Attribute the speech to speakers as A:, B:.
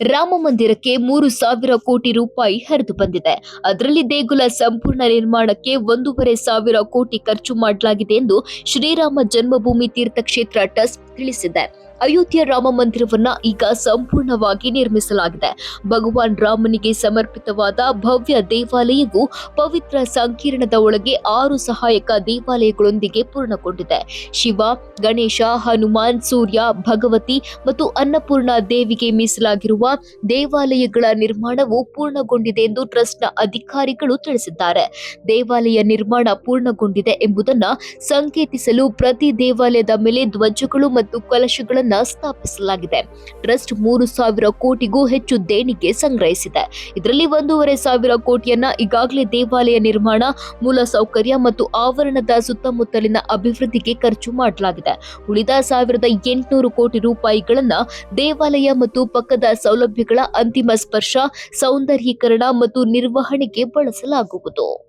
A: ರಾಮ ಮಂದಿರಕ್ಕೆ ಮೂರು ಸಾವಿರ ಕೋಟಿ ರೂಪಾಯಿ ಹರಿದು ಬಂದಿದೆ. ಅದರಲ್ಲಿ ದೇಗುಲ ಸಂಪೂರ್ಣ ನಿರ್ಮಾಣಕ್ಕೆ ಒಂದೂವರೆ ಸಾವಿರ ಕೋಟಿ ಖರ್ಚು ಮಾಡಲಾಗಿದೆ ಎಂದು ಶ್ರೀರಾಮ ಜನ್ಮಭೂಮಿ ತೀರ್ಥಕ್ಷೇತ್ರ ಟ್ರಸ್ಟ್ ತಿಳಿಸಿದೆ. ಅಯೋಧ್ಯೆ ರಾಮ ಮಂದಿರವನ್ನ ಈಗ ಸಂಪೂರ್ಣವಾಗಿ ನಿರ್ಮಿಸಲಾಗಿದೆ. ಭಗವಾನ್ ರಾಮನಿಗೆ ಸಮರ್ಪಿತವಾದ ಭವ್ಯ ದೇವಾಲಯವು ಪವಿತ್ರ ಸಂಕೀರ್ಣದ ಒಳಗೆ ಆರು ಸಹಾಯಕ ದೇವಾಲಯಗಳೊಂದಿಗೆ ಪೂರ್ಣಗೊಂಡಿದೆ. ಶಿವ, ಗಣೇಶ, ಹನುಮಾನ್, ಸೂರ್ಯ, ಭಗವತಿ ಮತ್ತು ಅನ್ನಪೂರ್ಣ ದೇವಿಗೆ ಮೀಸಲಾಗಿರುವ ದೇವಾಲಯಗಳ ನಿರ್ಮಾಣವು ಪೂರ್ಣಗೊಂಡಿದೆ ಎಂದು ಟ್ರಸ್ಟ್ನ ಅಧಿಕಾರಿಗಳು ತಿಳಿಸಿದ್ದಾರೆ. ದೇವಾಲಯ ನಿರ್ಮಾಣ ಪೂರ್ಣಗೊಂಡಿದೆ ಎಂಬುದನ್ನ ಸಂಕೇತಿಸಲು ಪ್ರತಿ ದೇವಾಲಯದ ಮೇಲೆ ಧ್ವಜಗಳು ಮತ್ತು ಕಲಶಗಳನ್ನು ಸ್ಥಾಪಿಸಲಾಗಿದೆ. ಟ್ರಸ್ಟ್ ಮೂರು ಸಾವಿರ ಕೋಟಿಗೂ ಹೆಚ್ಚು ದೇಣಿಗೆ ಸಂಗ್ರಹಿಸಿದೆ. ಇದರಲ್ಲಿ ಒಂದೂವರೆ ಸಾವಿರ ಕೋಟಿಯನ್ನ ಈಗಾಗಲೇ ದೇವಾಲಯ ನಿರ್ಮಾಣ ಮೂಲಸೌಕರ್ಯ ಮತ್ತು ಆವರಣದ ಸುತ್ತಮುತ್ತಲಿನ ಅಭಿವೃದ್ಧಿಗೆ ಖರ್ಚು ಮಾಡಲಾಗಿದೆ. ಉಳಿದ ಸಾವಿರದ ಎಂಟುನೂರು ಕೋಟಿ ರೂಪಾಯಿಗಳನ್ನ ದೇವಾಲಯ ಮತ್ತು ಪಕ್ಕದ ಸೌಲಭ್ಯಗಳ ಅಂತಿಮ ಸ್ಪರ್ಶ ಸೌಂದರ್ಯೀಕರಣ ಮತ್ತು ನಿರ್ವಹಣೆಗೆ ಬಳಸಲಾಗುವುದು.